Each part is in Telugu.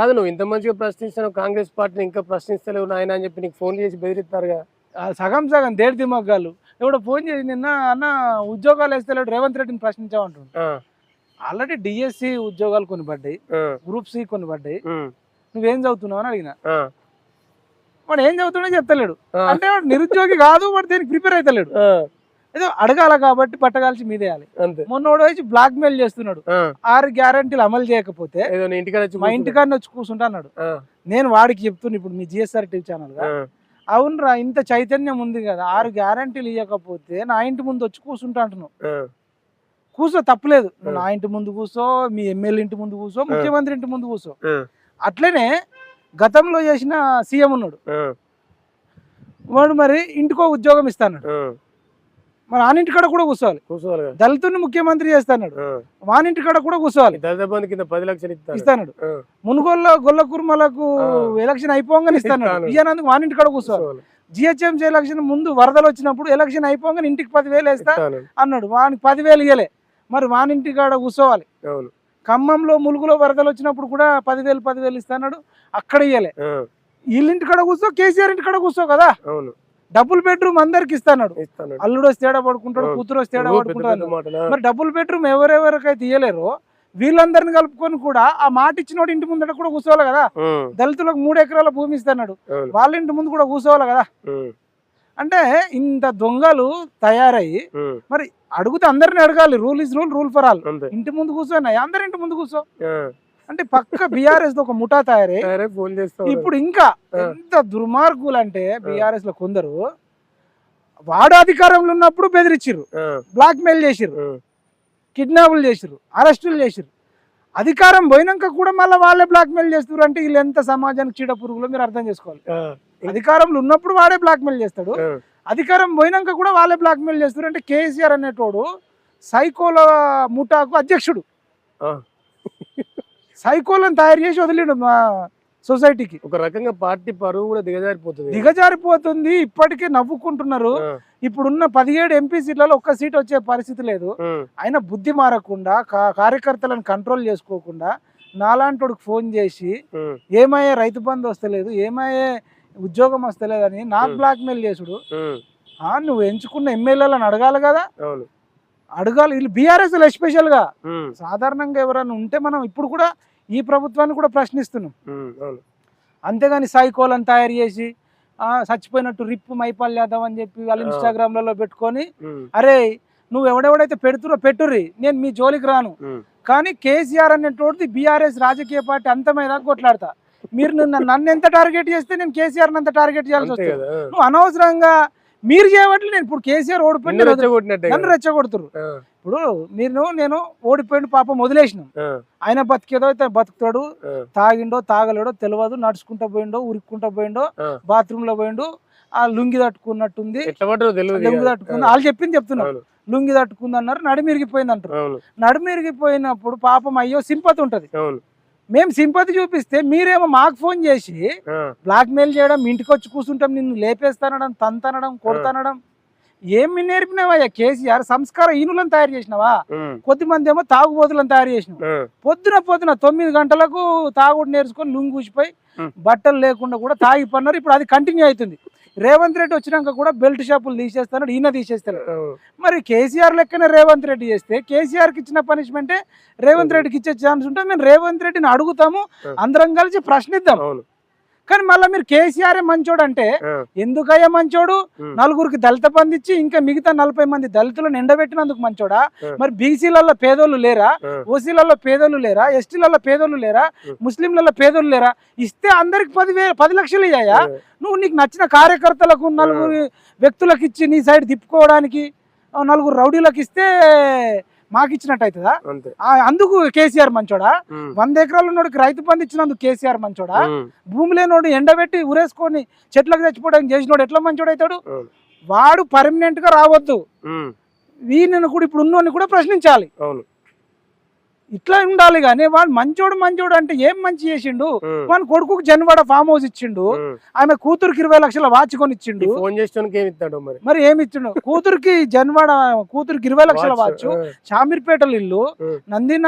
కాదు నువ్వు ఇంత మంచిగా ప్రశ్నిస్తున్నావు కాంగ్రెస్ పార్టీని ఇంకా ప్రశ్నిస్తలేవు నాయన అని చెప్పి నీకు ఫోన్ చేసి బెదిరిస్తారుగా? సగం సగం దేడి దిమ్మగ్గాలు ఎవడో ఫోన్ చేసి నిన్న అన్న ఉద్యోగాలు వేస్తలేడు రేవంత్ రెడ్డిని ప్రశ్నించామంటుండు. ఆల్రెడీ డిఎస్సి ఉద్యోగాలు కొన్ని పడ్డాయి గ్రూప్ సి కొన్ని పడ్డాయి నువ్వేం చదువుతున్నావు అని అడిగిన. వాడు ఏం చదువుతున్నా చెప్తలేడు. అంటే వాడు నిరుద్యోగి కాదు వాడు దేనికి ప్రిపేర్ అవుతలేడు ఏదో అడగాల కాబట్టి పట్టగాల్సి మీదేయాలి. మొన్నోడు వచ్చి బ్లాక్ మెయిల్ చేస్తున్నాడు ఆరు గ్యారంటీలు అమలు చేయకపోతే నీ ఇంటికాడ వచ్చి మా కూర్చుంటా. ఇంటికాడని వచ్చి కూర్చుంటా అన్నాడు. ఆ, నేను వాడికి చెప్తున్నా ఇప్పుడు మీ జిఎస్ఆర్ టీవీ ఛానల్ అవునరా ఇంత చైతన్యం ఉంది కదా ఆరు గ్యారంటీలు ఇవ్వకపోతే నా ఇంటి ముందు వచ్చి కూర్చుంటా అంటున్నావు. కూర్చో తప్పలేదు. నా ఇంటి ముందు కూర్చో మీ ఎమ్మెల్యే ఇంటి ముందు కూర్చో ముఖ్యమంత్రి ఇంటి ముందు కూర్చో. అట్లనే గతంలో చేసిన సీఎం ఉన్నాడు. వాడు మరి ఇంటికో ఉద్యోగం ఇస్తాడు ఆ, మరి ఆనింటి కాడ కూడా కూర్చోవాలి. కూర్చోవాలి కదా. దళితుని ముఖ్యమంత్రి చేస్తాడు. ఆ, వానింటి కాడ కూడా కూర్చోవాలి. దళిత బంధు కింద పది లక్షలు ఇస్తాను ఇస్తాడు. ఆ, మునుగోల్లో గొల్ల కుర్మలకు ఆ. ఎలక్షన్ అయిపోగానే ఇస్తాడు. ఇస్తాను. ఇయ్యనందుకు వానింటి కాడ కూర్చోవాలి. కూర్చోవాలి. జిహెచ్ఎంసీ ఎలక్షన్ ముందు వరదలు వచ్చినప్పుడు ఎలక్షన్ అయిపోగానే ఇంటికి పదివేలు వేస్తా ఇస్తాను. అన్నాడు. వానికి పదివేలు ఇయ్యలే. మరి వానింటి కాడ కూర్చోవాలి. అవును. ఖమ్మంలో ములుగులో వరదలు వచ్చినప్పుడు కూడా పదివేలు పదివేలు ఇస్తాడు. అక్కడ ఇయ్యలే. ఆ, వీళ్ళింటి కాడ కూర్చో కేసీఆర్ ఇంటి కాడ కూర్చో కదా. అవును. డబుల్ బెడ్రూమ్ అందరికి ఇస్తాడు అల్లుడు వస్తే ఏడ పడుకుంటాడు. కూతురు వస్తే పెద్ద పడుకుంటాడు? మరి డబుల్ బెడ్రూమ్ ఎవరెవరికైతే ఇయ్యలేరో వీళ్ళందరిని కలుపుకొని కూడా ఆ మాట ఇచ్చినోడు ఇంటి ముందట కూడా కూర్చోవాలి కదా. దళితులకు మూడు ఎకరాల భూమి ఇస్తున్నాడు అవును. వాళ్ళ ఇంటి ముందు కూడా కూర్చోవాలి కదా. అంటే ఇంత దొంగలు తయారయ్యి మరి అడుగుతే అందరిని అడగాలి. Rule is rule rule for all. ఇంటి ముందు కూర్చోని అందరి ఇంటి ముందు కూర్చో. అంటే పక్క బీఆర్ఎస్ ఒక ముఠా తయారై. ఫోన్ చేస్తావు ఇప్పుడు ఇంకా. ఎంత దుర్మార్గులు అంటే బీఆర్ఎస్లో కొందరు వాడు అధికారంలో ఉన్నప్పుడు బెదిరించిర్రు ఆ, బ్లాక్ మెయిల్ చేసిర్రు కిడ్నాపులు చేసిర్రు. అరెస్టులు చేసిర్రు. అధికారం పోయినాక కూడా మళ్ళీ వాళ్ళే బ్లాక్ మెయిల్ చేస్తారు అంటే వీళ్ళు ఎంత సమాజానికి చీడ పురుగులో మీరు అర్థం చేసుకోవాలి. అధికారంలో ఉన్నప్పుడు వాడే బ్లాక్ మెయిల్ చేస్తాడు అధికారం పోయినాక కూడా వాళ్ళే బ్లాక్ మెయిల్ చేస్తారు అంటే కేసీఆర్ అనేటోడు సైకోల ముఠాకు అధ్యక్షుడు. సైకోలను తయారు చేసి వదిలిండు మా సొసైటీకి. ఒక రకంగా పార్టీ పరువు కూడా దిగజారిపోతుంది దిగజారిపోతుంది ఇప్పటికే నవ్వుకుంటున్నారు. ఇప్పుడున్న పదిహేడు ఎంపీ సీట్లలో ఒక్క సీట్ వచ్చే పరిస్థితి లేదు. ఆయన బుద్ధి మారకుండా కార్యకర్తలను కంట్రోల్ చేసుకోకుండా నాలాంటోడికి ఫోన్ చేసి ఏమయ్యే రైతు బంధు వస్తలేదు ఏమయ్యే ఉద్యోగం వస్తలేదని నాకు Hmm. బ్లాక్ మెయిల్ చేసుడు నువ్వు ఎంచుకున్న ఎమ్మెల్యేలను అడగాలి కదా. అడగాలి. వీళ్ళు బీఆర్ఎస్ ఎస్పెషల్గా ఉమ్, సాధారణంగా ఎవరైనా ఉంటే మనం ఇప్పుడు కూడా ఈ ప్రభుత్వాన్ని కూడా ప్రశ్నిస్తున్నాం. అంతేగాని సైకోలను తయారు చేసి ఆ, చచ్చిపోయినట్టు రిప్పు మైపాల్ యాదవ్ అని చెప్పి వాళ్ళు. ఇన్స్టాగ్రామ్లలో పెట్టుకొని అరే నువ్వు ఎవడెవడైతే పెడుతురో పెట్టుర్రి నేను మీ జోలికి రాను. కానీ కేసీఆర్ అనేటోడిది బీఆర్ఎస్ రాజకీయ పార్టీ అంతమయ్యేదాకా కొట్లాడతా. మీరు నన్ను నన్ను ఎంత టార్గెట్ చేస్తే నేను కేసీఆర్ అంత టార్గెట్ చేయాల్సి వస్తుంది. నువ్వు అనవసరంగా మీరు చేయబట్లే నేను ఇప్పుడు కేసీఆర్ ఓడిపోయి నిన్ను రెచ్చగొట్టినట్టే నన్ను కదా. రెచ్చగొడుతురు ఇప్పుడు నేను నేను ఓడిపోయిన పాపం వదిలేసినాం. ఆయన బతికేదో అయితే బతుకుతాడు తాగిండో తాగలేడో తెలియదు నడుచుకుంటా పోయిండో ఉరుక్కుంటా పోయిండో. బాత్రూమ్లో పోయిండు ఆ లుంగి తట్టుకున్నట్టుంది. లుంగి. తట్టుకుంది. వాళ్ళు చెప్పింది చెప్తున్నారు లుంగి తట్టుకుంది అన్నారు నడిమిరిగిపోయింది అంటారు నడిమిరిగిపోయినప్పుడు పాపం అయ్యో సింపతి ఉంటది. మేము సింపతి చూపిస్తే మీరేమో మాకు ఫోన్ చేసి బ్లాక్ మెయిల్ చేయడం ఇంటికి వచ్చి కూర్చుంటాం నిన్ను లేపేస్తానడం తంతనడం కొడతానడం. ఏం నేర్పినావయ్యా కేసీఆర్? సంస్కార హీనులను తయారు చేసినావా? ఉమ్, కొద్దిమంది ఏమో తాగుబోతులను తయారు చేసినావు. పొద్దున పొద్దున తొమ్మిది గంటలకు తాగుడు నేర్చుకొని లుంగి ఊసిపోయి Hmm. బట్టలు లేకుండా కూడా తాగి పన్నారు. ఇప్పుడు అది కంటిన్యూ అవుతుంది. రేవంత్ రెడ్డి వచ్చినాక కూడా బెల్ట్ షాపులు తీసేస్తాడు ఈయన తీసేస్తాడు. మరి కేసీఆర్ లెక్కనే రేవంత్ రెడ్డి చేస్తే కేసీఆర్కి ఇచ్చిన పనిష్మెంటే రేవంత్ రెడ్డికి ఇచ్చే ఛాన్స్ ఉంటే మేము రేవంత్ రెడ్డిని అడుగుతాము. అందరం కలిసి ప్రశ్నిద్దాం కానీ మళ్ళీ మీరు కేసీఆర్ మంచోడు అంటే ఎందుకయ్యా మంచోడు? నలుగురికి దళిత ఇచ్చి ఇంకా మిగతా నలభై మంది దళితులను ఎండబెట్టినందుకు మంచోడా. మరి బీసీలలో పేదోళ్ళు లేరా? ఓసీలలో పేదోళ్ళు లేరా? ఎస్టీలలో పేదోళ్ళు లేరా. ముస్లింలలో పేదోళ్ళు లేరా? ఇస్తే అందరికి పది పది లక్షలు ఇయ్యాయా? నువ్వు నీకు నచ్చిన కార్యకర్తలకు నలుగురు వ్యక్తులకు ఇచ్చి నీ సైడ్ తిప్పుకోవడానికి నలుగురు రౌడీలకు ఇస్తే మాకు ఇచ్చినట్టు అవుతుందా అందుకు కేసీఆర్ మంచోడా? వంద ఎకరాలు ఉన్నోడికి రైతు బంధు ఇచ్చినందుకు కేసీఆర్ మంచోడా? భూమి లేనోడు ఎండబెట్టి ఉరేసుకొని చెట్లకు చచ్చిపోవడానికి చేసినోడు ఎట్లా మంచోడు అవుతాడు. వాడు పర్మనెంట్గా రావద్దు. వీళ్ళని కూడా ఇప్పుడు ఉన్నోని కూడా ప్రశ్నించాలి. అవును. ఇట్లా ఉండాలి కానీ వాడు మంచోడు మంచోడు అంటే ఏం మంచి చేసిండు? ఉమ్, వాని కొడుకుకి జన్వాడ ఫామ్ హౌస్ ఇచ్చిండు. ఆమె కూతురికి ఇరవై లక్షల వాచ్ కొని ఇచ్చిండు ఫోన్ మరి? మరి ఏమి ఇచ్చిండు? కూతురికి జన్వాడ కూతురికి ఇరవై లక్షల వాచ్ ఆ, షామీర్పేటలో ఇల్లు ఉమ్. నందిన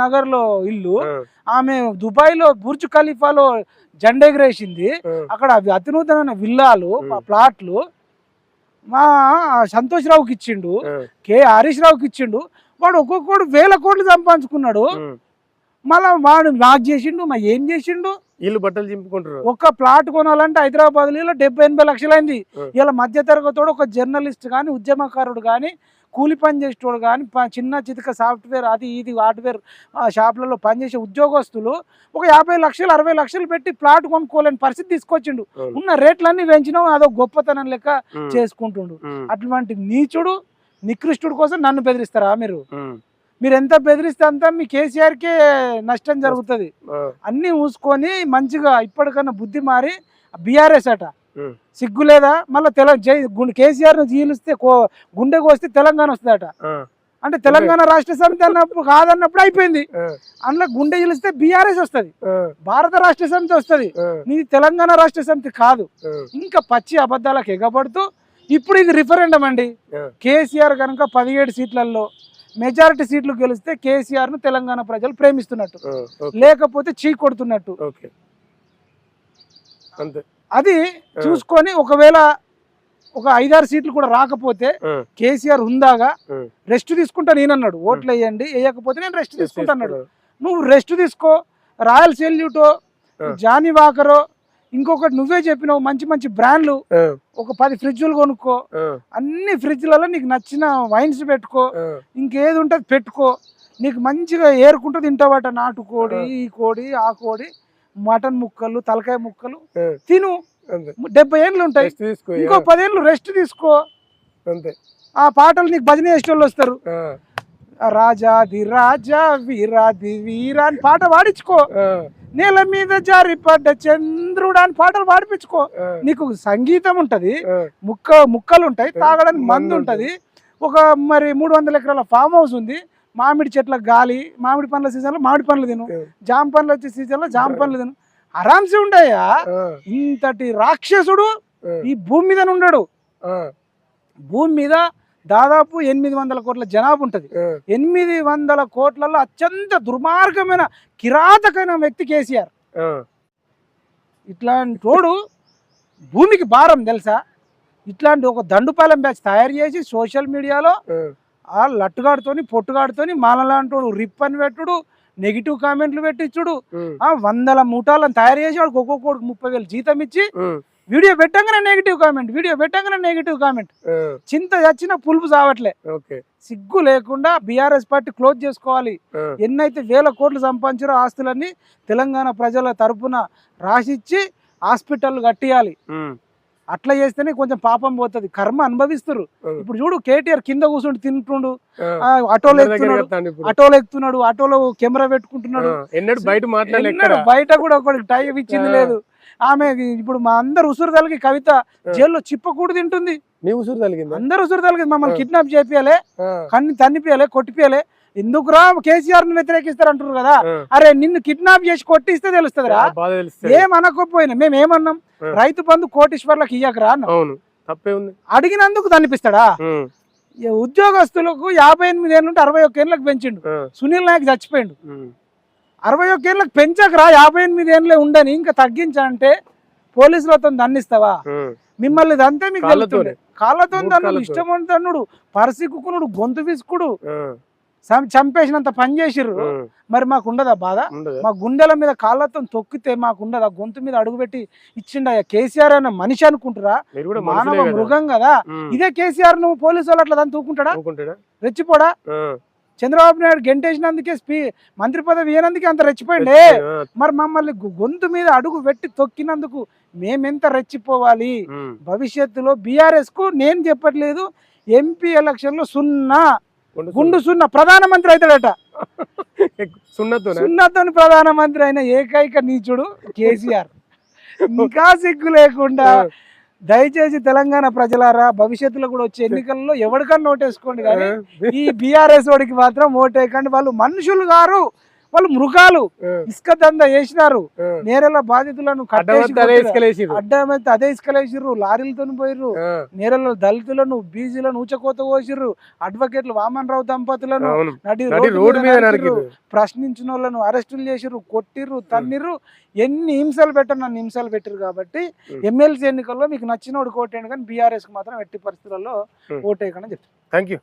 నగర్లో ఇల్లు ఆమె దుబాయ్లో బుర్జ్ ఖలీఫాలో జెండా ఎగరేసింది అక్కడ అతినూతనమైన విల్లాలు. ప్లాట్లు. మా సంతోష్ రావుకి ఇచ్చిండు. కే. హరీష్ రావుకి ఇచ్చిండు. వాడు ఒక్కొక్కడు వేల కోట్లు సంపాదించుకున్నాడు. మళ్ళా వాడు నాకు చేసిండు మా ఏం చేసిండు? వీళ్ళు బట్టలు చింపుకుంటారు ఒక్క ప్లాట్ కొనాలంటే హైదరాబాద్లో డెబ్బై ఎనభై లక్షలైంది. ఇలా మధ్య తరగతోడు ఒక జర్నలిస్ట్ కానీ ఉద్యమకారుడు కానీ కూలి పని చేసేటోడు కానీ చిన్న చితక సాఫ్ట్వేర్ అది ఇది హార్డ్వేర్ షాపులలో పనిచేసే ఉద్యోగస్తులు ఒక యాభై లక్షలు అరవై లక్షలు పెట్టి ప్లాట్ కొనుక్కోలేని పరిస్థితి తీసుకొచ్చిండు. ఉన్న రేట్లన్నీ పెంచినాం అదో గొప్పతనం లెక్క చేసుకుంటుండు. అటువంటి నీచుడు నికృష్టుడు కోసం నన్ను బెదిరిస్తారా మీరు? మీరు ఎంత బెదిరిస్తే అంతా మీ కేసీఆర్కే నష్టం జరుగుతుంది. అన్నీ మూసుకొని మంచిగా ఇప్పటికన్నా బుద్ధి మారి బీఆర్ఎస్ అట. సిగ్గు లేదా? మళ్ళీ తెల కేసీఆర్ను జీలిస్తే కో గుండె కోస్తే తెలంగాణ వస్తుందట. అంటే తెలంగాణ రాష్ట్ర సమితి అన్నప్పుడు కాదన్నప్పుడు అయిపోయింది. అందులో గుండె జీలిస్తే బీఆర్ఎస్ వస్తుంది. భారత రాష్ట్ర సమితి వస్తుంది. నీది తెలంగాణ రాష్ట్ర సమితి కాదు. ఇంకా పచ్చి అబద్ధాలకు ఎగబడుతూ ఇప్పుడు ఇది రిఫరెండం అండి. కేసీఆర్ కనుక పదిహేడు సీట్లలో మెజారిటీ సీట్లు గెలిస్తే కేసీఆర్ను తెలంగాణ ప్రజలు ప్రేమిస్తున్నట్టు. లేకపోతే చీ కొడుతున్నట్టు. అది. చూసుకొని ఒకవేళ ఒక ఐదారు సీట్లు కూడా రాకపోతే కేసీఆర్ ఉందాగా. రెస్ట్ తీసుకుంటా నేనన్నాడు. ఓట్లు వేయండి వేయకపోతే నేను రెస్ట్ తీసుకుంటా అన్నాడు. నువ్వు రెస్ట్ తీసుకో. రాయల్ సెల్యూటో. జానీ వాకరో ఇంకొకటి నువ్వే చెప్పినావు మంచి మంచి బ్రాండ్లు. ఒక పది ఫ్రిడ్జ్లు కొనుక్కో. అన్ని ఫ్రిడ్జ్లలో నీకు నచ్చిన వైన్స్ పెట్టుకో. ఇంకేది ఉంటుంది పెట్టుకో. నీకు మంచిగా ఏరుకుంటూ తింటావట నాటు కోడి ఆ. ఈ కోడి ఆ కోడి మటన్ ముక్కలు తలకాయ ముక్కలు. తిను. డెబ్బై ఏళ్ళు ఉంటాయి. ఇక. పదేళ్ళు రెస్ట్ తీసుకో. అంతే. ఆ పాటలు నీకు భజన చేసేటోళ్ళు వస్తారు. ఆ, రాజాది రాజా వీరాది వీరా అని పాట పాడించుకో. నేల మీద జారిపడ్డ చంద్రుడు అని పాటలు పాడిపించుకో. నీకు సంగీతం ఉంటది ముక్క ముక్కలు ఉంటాయి తాగడానికి మందు ఉంటది. ఒక మరి మూడు వందల ఎకరాల ఫామ్ హౌస్ ఉంది. మామిడి చెట్ల గాలి మామిడి పండ్ల సీజన్లో మామిడి పండ్లు తిను. జామ పండ్లు వచ్చే సీజన్లో జామ పండ్లు తిను. ఆరామ్సే ఉండయా ఇంతటి రాక్షసుడు ఈ భూమి మీద ఉండడు భూమి మీద దాదాపు ఎనిమిది వందల కోట్ల జనాభా ఉంటుంది. ఎనిమిది వందల కోట్లలో అత్యంత దుర్మార్గమైన కిరాతకమైన వ్యక్తి కేసీఆర్. ఇట్లాంటి తోడు భూమికి భారం తెలుసా? ఇట్లాంటి ఒక దండుపాలెం బ్యాచ్ తయారు చేసి సోషల్ మీడియాలో ఆ, లట్టుగాడుతోని పొట్టుగాడుతోని మాలలాంటోడు రిప్ అని పెట్టుడు నెగిటివ్ కామెంట్లు పెట్టించుడు ఆ. వందల మూటాలను తయారు చేసి వాడికి ఒక్కొక్కడికి ముప్పై వేలు జీతం ఇచ్చి వీడియో పెట్టంగానే నెగిటివ్ కామెంట్ వీడియో పెట్టంగానే నెగిటివ్ కామెంట్ చింత చచ్చిన పులుపు చావట్లే. సిగ్గు లేకుండా బీఆర్ఎస్ పార్టీ క్లోజ్ చేసుకోవాలి. ఎన్నైతే వేల కోట్లు సంపాదించారో ఆస్తులన్నీ తెలంగాణ ప్రజల తరపున రాసిచ్చి హాస్పిటల్ కట్టియాలి. అట్లా చేస్తేనే కొంచెం పాపం పోతుంది. కర్మ అనుభవిస్తారు ఇప్పుడు చూడు కేటీఆర్ కింద కూర్చుండి తింటుండు. ఆటోలో ఎక్కుతున్నాడు. ఆటోలో ఎక్కుతున్నాడు. ఆటోలో కెమెరా పెట్టుకుంటున్నాడు. బయట కూడా ఒకటి టైం ఇచ్చింది. లేదు. ఆమె ఇప్పుడు మా అందరు ఉసురు తలకి కవిత జైల్లో చిప్పకూడు తింటుంది. ఉసురు తలిగిందా? అందరు ఉసురు తలకి మమ్మల్ని. కిడ్నాప్ చేపియాలి కన్ని తన్నిపియాలి కొట్టిపియాలి ఎందుకురా కేసీఆర్ను వ్యతిరేకిస్తారు అంటారు కదా? అరే నిన్ను కిడ్నాప్ చేసి కొట్టిస్తే తెలుస్తుందిరా? అనకపోయినా మేము ఏమన్నాం. రైతు బంధు కోటీశ్వర్లకు ఇయ్యకరా తప్పే ఉంది. అడిగినందుకు తనిపిస్తాడా ఉద్యోగస్తులకు యాభై ఎనిమిది ఏళ్ళ నుండి అరవై ఒక్క ఏళ్ళకి పెంచిండు. సునీల్ నాయక్ చచ్చిపోయిండు. అరవై ఒక్క ఏళ్ళకి పెంచకరా యాభై ఎనిమిది ఏళ్ళే ఉండని ఇంకా తగ్గించంటే పోలీసులతో దండిస్తావా? మిమ్మల్ని దంతే మీకు. తెలుస్తుంది. కాళ్ళతో కాళ్ళతో. ఇష్టం తన్నుడు పరిసిక్కునుడు గొంతు విసుకుడు చంపేసినంత పని చేసిర్రు. మరి మాకు ఉండదా బాధ? మా గుండెల మీద కాళ్ళతో తొక్కితే మాకు ఉండదా? గొంతు మీద అడుగుపెట్టి ఇచ్చిండయ్యా కేసీఆర్ అన్న మనిషి అనుకుంటారా? మానవ మృగం కదా. ఇదే కేసీఆర్ నువ్వు పోలీసు వాళ్ళు అట్లా దాన్ని తూకుంటాడా? రెచ్చిపోడా? చంద్రబాబు నాయుడు గెంటేసినందుకే స్పీ మంత్రి పదవి ఇవ్వనందుకే అంత రెచ్చిపోయిండే. ఆ, మరి మమ్మల్ని గొంతు మీద అడుగు పెట్టి తొక్కినందుకు మేమెంత రెచ్చిపోవాలి? భవిష్యత్తులో బీఆర్ఎస్కు నేను చెప్పట్లేదు ఎంపీ ఎలక్షన్లో సున్నా. గుండు సున్నా. ప్రధానమంత్రి అవుతాడట. సున్నతోనే. సున్నతోని ప్రధానమంత్రి అయిన ఏకైక నీచుడు కేసీఆర్. ఇంకా సిగ్గు లేకుండా దయచేసి తెలంగాణ ప్రజలారా భవిష్యత్తులో కూడా వచ్చే ఎన్నికల్లో ఎవరికన్నా ఓటేసుకోండి కానీ ఈ బీఆర్ఎస్ వాడికి మాత్రం ఓటేయకండి. వాళ్ళు మనుషులు గారు. వాళ్ళు మృగాలు. ఇసుక దంద వేసినారు. నేరల బాధితులను అడ్డమంతా అదే. ఇసుకలేసిర్రు. లారీలతో పోయిర్రు. నేరల దళితులను బీసీలను ఊచకోత కోసిర్రు. అడ్వకేట్లు వామన్ రావు దంపతులను రోడ్డు మీద ప్రశ్నించిన వాళ్ళను అరెస్టులు చేసిర్రు కొట్టిర్రు తన్నిర్రు. ఎన్ని హింసలు పెట్టరు అన్ని హింసలు పెట్టిర్రు కాబట్టి. ఎమ్మెల్సీ ఎన్నికల్లో మీకు నచ్చిన వాడు ఓటేయండి కానీ బీఆర్ఎస్కి మాత్రం ఎట్టి పరిస్థితుల్లో. ఓటేయకుండా చెప్తారు థ్యాంక్ యూ